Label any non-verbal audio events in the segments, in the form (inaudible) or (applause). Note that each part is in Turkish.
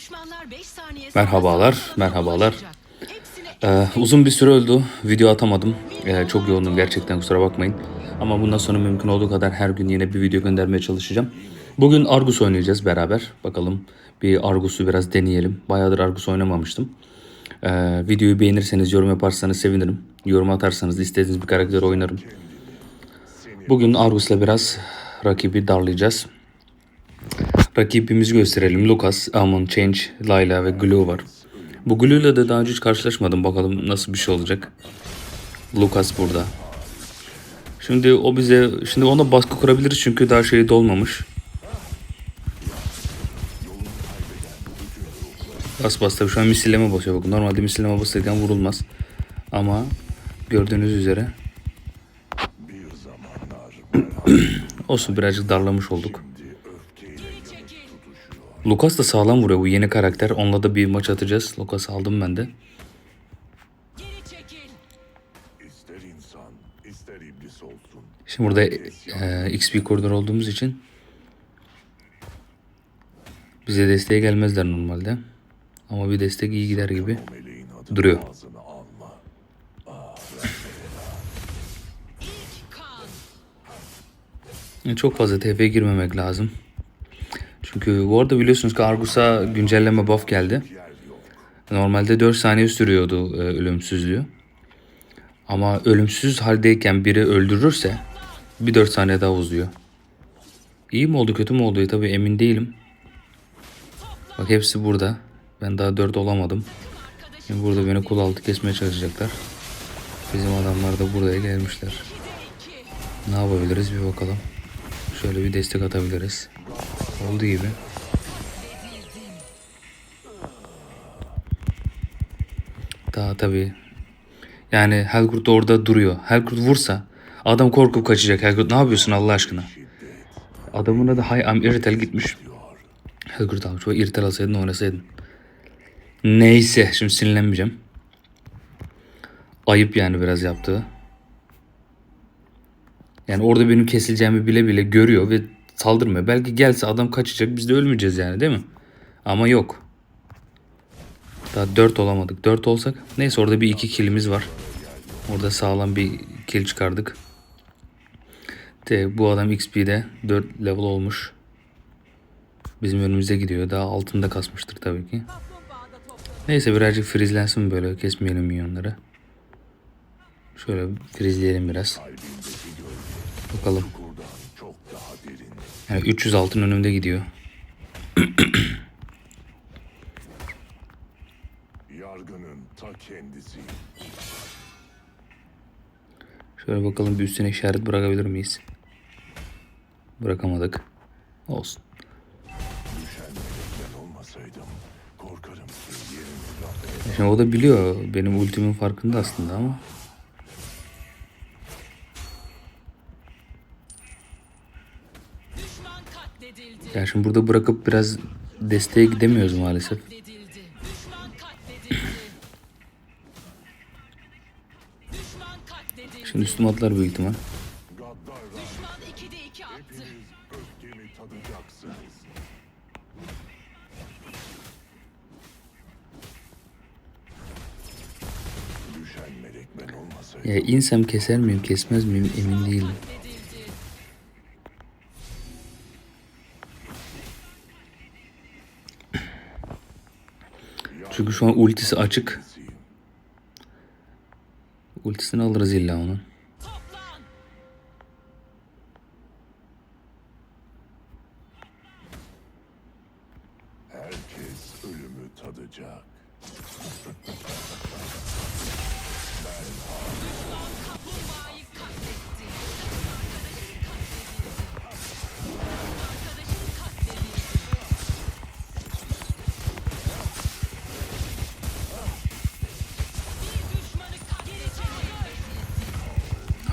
Düşmanlar 5 saniye Merhabalar, merhabalar. Ee, uzun bir süre oldu. Video atamadım. Ee, çok yoğundum gerçekten kusura bakmayın. Ama bundan sonra mümkün olduğu kadar her gün yine bir video göndermeye çalışacağım. Bugün Argus oynayacağız beraber. Bakalım bir Argus'u biraz deneyelim. Bayağıdır Argus oynamamıştım. Ee, videoyu beğenirseniz, yorum yaparsanız sevinirim. Yorum atarsanız istediğiniz bir karakter oynarım. Bugün Argus'la biraz rakibi darlayacağız. Rakibimizi gösterelim. Lucas, Amon, Change, Layla ve Glue var. Bu Glue'la da daha önce hiç karşılaşmadım. Bakalım nasıl bir şey olacak. Lucas burada. Şimdi o bize, şimdi ona baskı kurabiliriz çünkü daha şeyi dolmamış. Bas bas tabii şu an misilleme basıyor. Bakın normalde misilleme basarken vurulmaz. Ama gördüğünüz üzere (clears throat) olsun birazcık darlamış olduk. Lucas da sağlam vuruyor bu yeni karakter. Onunla da bir maç atacağız. Lucas aldım ben de. geri çekil. İster insan, ister iblis olsun. Şimdi burada e, XP koridor olduğumuz için bize desteğe gelmezler normalde. Ama bir destek iyi gider gibi duruyor. Yani Çok fazla TF'ye girmemek lazım. Çünkü bu arada biliyorsunuz ki Argus'a güncelleme buff geldi. Normalde 4 saniye sürüyordu e, ölümsüzlüğü. Ama ölümsüz haldeyken biri öldürürse bir 4 saniye daha uzuyor. İyi mi oldu kötü mü oldu tabii emin değilim. Bak hepsi burada. Ben daha 4 olamadım. Şimdi burada beni kul altı kesmeye çalışacaklar. Bizim adamlar da buraya gelmişler. Ne yapabiliriz bir bakalım. Şöyle bir destek atabiliriz. Oldu gibi. Daha tabii. Yani Helgurt da orada duruyor. Helgurt vursa adam korkup kaçacak. Helgurt ne yapıyorsun Allah aşkına? Adamın adı Hay Am Irrital gitmiş. Helgurt abi şu Irrital alsaydın oynasaydın. Neyse şimdi sinirlenmeyeceğim. Ayıp yani biraz yaptığı. Yani orada benim kesileceğimi bile bile görüyor ve saldırmıyor. Belki gelse adam kaçacak biz de ölmeyeceğiz yani değil mi? Ama yok. Daha 4 olamadık. 4 olsak neyse orada bir iki killimiz var. Orada sağlam bir kill çıkardık. De bu adam XP'de 4 level olmuş. Bizim önümüze gidiyor. Daha altında kasmıştır tabii ki. Neyse birazcık frizlensin böyle. Kesmeyelim minyonları. Şöyle frizleyelim biraz. Bakalım. Yani 300 altın önümde gidiyor. Yargının ta kendisi. Şöyle bakalım bir üstüne işaret bırakabilir miyiz? Bırakamadık. Olsun. Şimdi o da biliyor benim ultimin farkında aslında ama. Yani şimdi burada bırakıp biraz desteğe gidemiyoruz maalesef. Katledildi. Düşman katledildi. Düşman katledildi. Şimdi üstüme atlar büyük ihtimal. gaddar Rabbe Düşman 2'de 2 attı. öfkemi tadacaksınız. Düşen melek ben olmasaydım Ya insem keser miyim kesmez miyim emin değilim. Çünkü şu an ultisi açık. Ultisini alırız illa onun.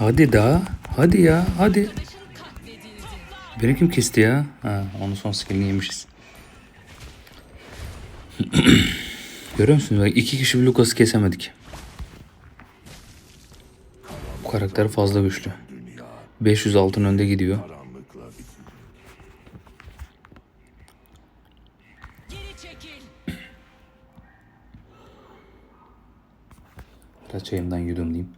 Hadi daha. Hadi ya hadi. Beni kim kesti ya? Ha, onun son skillini yemişiz. (clears throat) Görüyor musunuz? Bak, kişi bir Lucas'ı kesemedik. Bu karakter fazla güçlü. 500 altın önde gidiyor. Karanlıkla bit- Geri çekil. Biraz çayımdan yudumlayayım.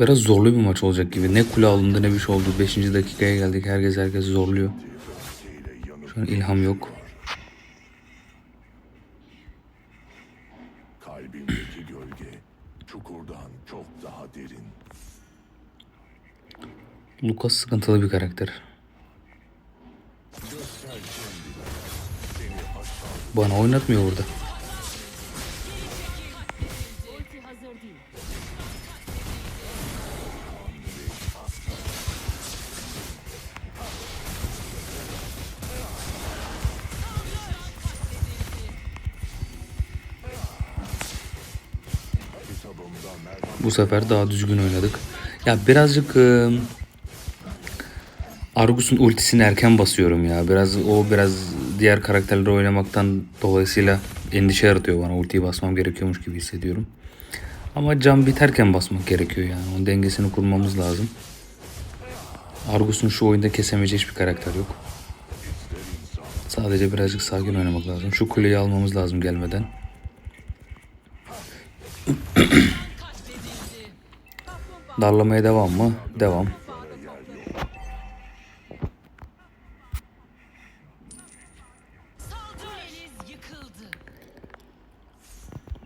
Biraz zorlu bir maç olacak gibi. Ne kule alındı ne bir şey oldu. 5. dakikaya geldik. Herkes herkes zorluyor. Şu an ilham yok. Kalbimdeki gölge çukurdan çok daha derin. Lucas sıkıntılı bir karakter. Bana oynatmıyor burada. Bu sefer daha düzgün oynadık. Ya birazcık e, Argus'un ultisini erken basıyorum ya. Biraz o biraz diğer karakterleri oynamaktan dolayısıyla endişe yaratıyor bana. Ultiyi basmam gerekiyormuş gibi hissediyorum. Ama can biterken basmak gerekiyor yani. Onun dengesini kurmamız lazım. Argus'un şu oyunda kesemeyeceği hiçbir karakter yok. Sadece birazcık sakin oynamak lazım. Şu kuleyi almamız lazım gelmeden. Darlamaya devam mı? Devam.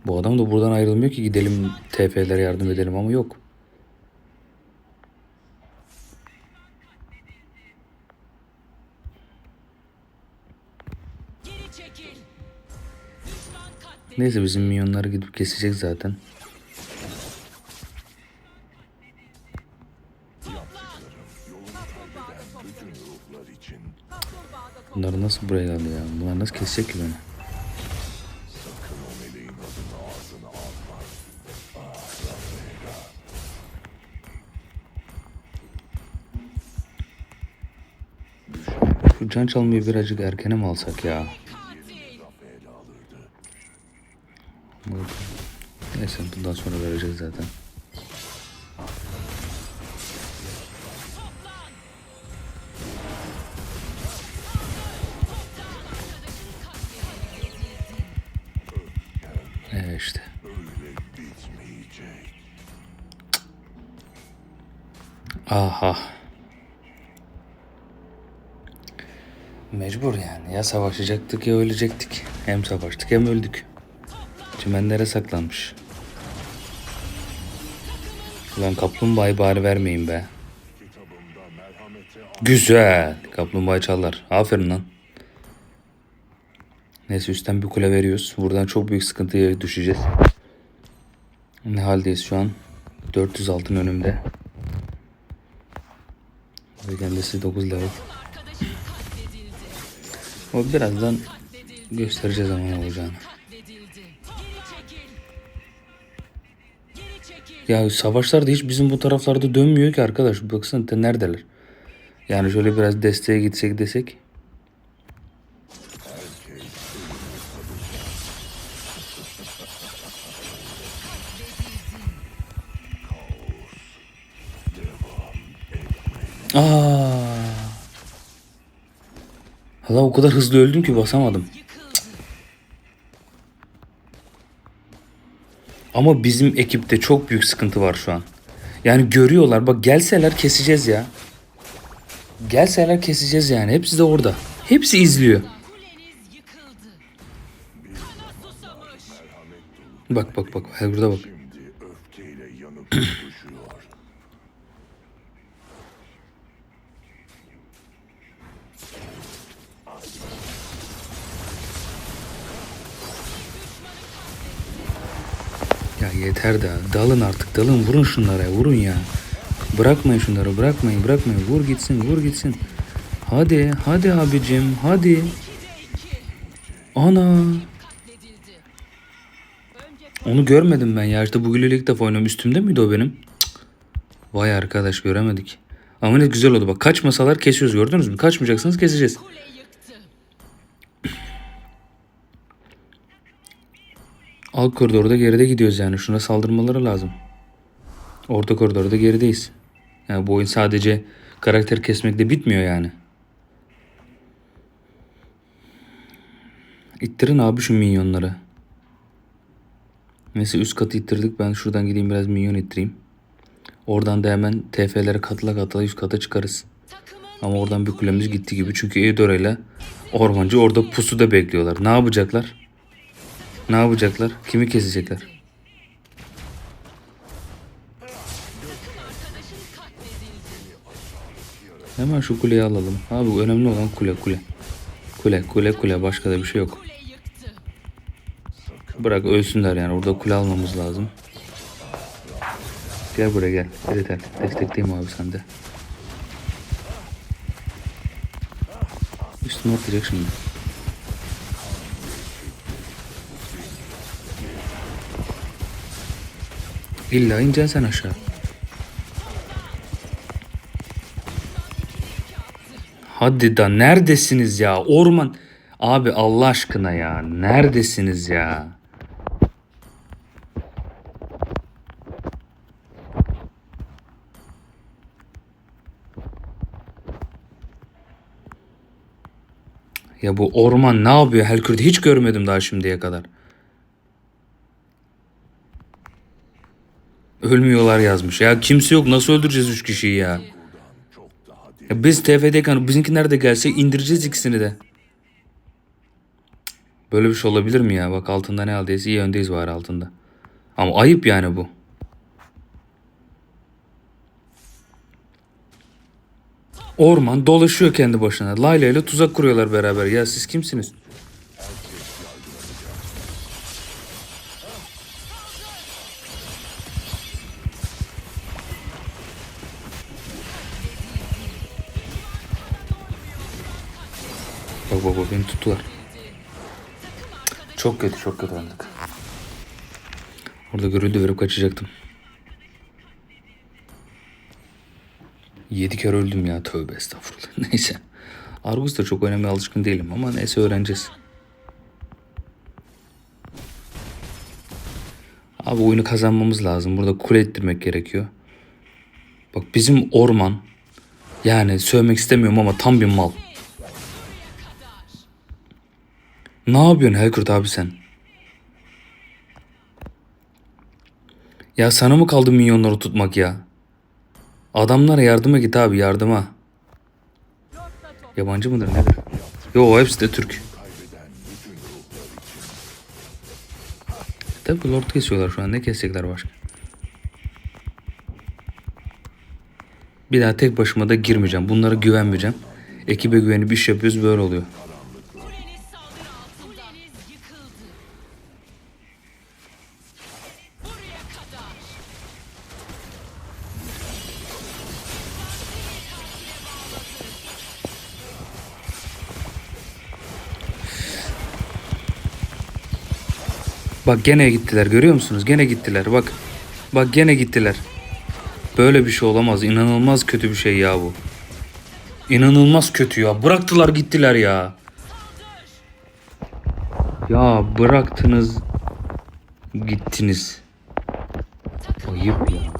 Bu adam da buradan ayrılmıyor ki gidelim TF'lere yardım edelim ama yok. Neyse bizim minyonları gidip kesecek zaten. Bunlar nasıl buraya geldi ya? Bunlar nasıl kesecek ki beni? Şu can çalmayı birazcık erkene mi alsak ya? Neyse bundan sonra vereceğiz zaten. Aha. Mecbur yani. Ya savaşacaktık ya ölecektik. Hem savaştık hem öldük. Çimenlere saklanmış. Ulan kaplumbağayı bari vermeyin be. Güzel. Kaplumbağa çalar. Aferin lan. Neyse üstten bir kule veriyoruz. Buradan çok büyük sıkıntıya düşeceğiz. Ne haldeyiz şu an? 400 altın önümde. Ve kendisi 9 level. O birazdan göstereceğiz ama ne olacağını. Ya savaşlar da hiç bizim bu taraflarda dönmüyor ki arkadaş. Baksana neredeler? Yani şöyle biraz desteğe gitsek desek. Aa. Hala o kadar hızlı öldüm ki basamadım. Ama bizim ekipte çok büyük sıkıntı var şu an. Yani görüyorlar bak gelseler keseceğiz ya. Gelseler keseceğiz yani. Hepsi de orada. Hepsi izliyor. Bak bak bak. Her burada bak. (clears throat) yeter de. Dalın artık dalın. Vurun şunlara vurun ya. Bırakmayın şunları bırakmayın bırakmayın. Vur gitsin vur gitsin. Hadi hadi abicim hadi. Ana. Onu görmedim ben ya. İşte bugün ilk defa oynuyorum. Üstümde miydi o benim? Vay arkadaş göremedik. Ama ne güzel oldu bak. Kaçmasalar kesiyoruz gördünüz mü? Kaçmayacaksınız keseceğiz. Alt koridorda geride gidiyoruz yani. Şuna saldırmaları lazım. Orta koridorda gerideyiz. Yani bu oyun sadece Karakter kesmekle bitmiyor yani. İttirin abi şu minyonları. Neyse üst katı ittirdik. Ben şuradan gideyim biraz minyon ittireyim. Oradan da hemen TF'lere katıla katıla üst kata çıkarız. Ama oradan bir kulemiz gitti gibi. Çünkü Eudora ile Ormancı orada pusuda bekliyorlar. Ne yapacaklar? Ne yapacaklar? Kimi kesecekler? Hemen şu kuleyi alalım. Abi önemli olan kule kule. Kule kule kule başka da bir şey yok. Bırak ölsünler yani orada kule almamız lazım. Gel buraya gel. Evet evet. Destekleyeyim abi sen de. Üstüne atlayacak şimdi. İlla ineceksin sen aşağı. Hadi da neredesiniz ya? Orman. Abi Allah aşkına ya. Neredesiniz ya? Ya bu orman ne yapıyor Helkurt? Hiç görmedim daha şimdiye kadar. Ölmüyorlar yazmış. Ya kimse yok. Nasıl öldüreceğiz üç kişiyi ya? Ya biz TF'deyken bizimkiler de gelse indireceğiz ikisini de. Böyle bir şey olabilir mi ya? Bak altında ne aldıysa iyi öndeyiz var altında. Ama ayıp yani bu. Orman dolaşıyor kendi başına. Layla ile tuzak kuruyorlar beraber. Ya siz kimsiniz? Tuttular. Çok kötü çok kötü öldük. Orada görüldü verip kaçacaktım. Yedi kere öldüm ya tövbe estağfurullah. (laughs) Neyse. Argus da çok oynamaya alışkın değilim ama neyse öğreneceğiz. Abi oyunu kazanmamız lazım. Burada kule ettirmek gerekiyor. Bak bizim orman yani sövmek istemiyorum ama tam bir mal. Ne yapıyorsun Helkurt abi sen? Ya sana mı kaldı minyonları tutmak ya? Adamlara yardıma git abi yardıma. Yabancı mıdır nedir? Yo hepsi de Türk. Tabi Lord kesiyorlar şu an ne kesecekler başka? Bir daha tek başıma da girmeyeceğim. Bunlara güvenmeyeceğim. Ekibe güvenip iş yapıyoruz böyle oluyor. Bak gene gittiler görüyor musunuz? Gene gittiler bak. Bak gene gittiler. Böyle bir şey olamaz. İnanılmaz kötü bir şey ya bu. İnanılmaz kötü ya. Bıraktılar gittiler ya. Ya bıraktınız gittiniz. Ayıp ya.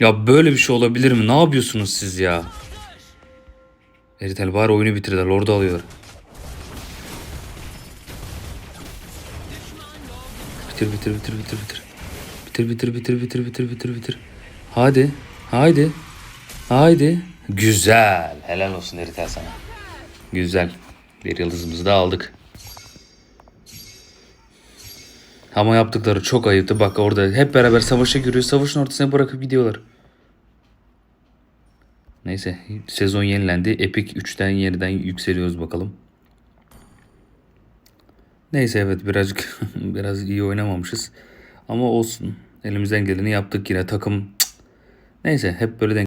Ya böyle bir şey olabilir mi? Ne yapıyorsunuz siz ya? Eritel bari oyunu bitirdiler. Orada alıyorlar. Bitir bitir bitir bitir bitir. Bitir bitir bitir bitir bitir bitir bitir. Hadi. Haydi. Haydi. Güzel. Helal olsun Eritel sana. Güzel. Bir yıldızımızı da aldık. Ama yaptıkları çok ayıptı. Bak orada hep beraber savaşa giriyor. Savaşın ortasına bırakıp gidiyorlar. Neyse sezon yenilendi. Epic 3'ten yeniden yükseliyoruz bakalım. Neyse evet birazcık (laughs) biraz iyi oynamamışız. Ama olsun. Elimizden geleni yaptık yine takım. Cık. Neyse hep böyle denk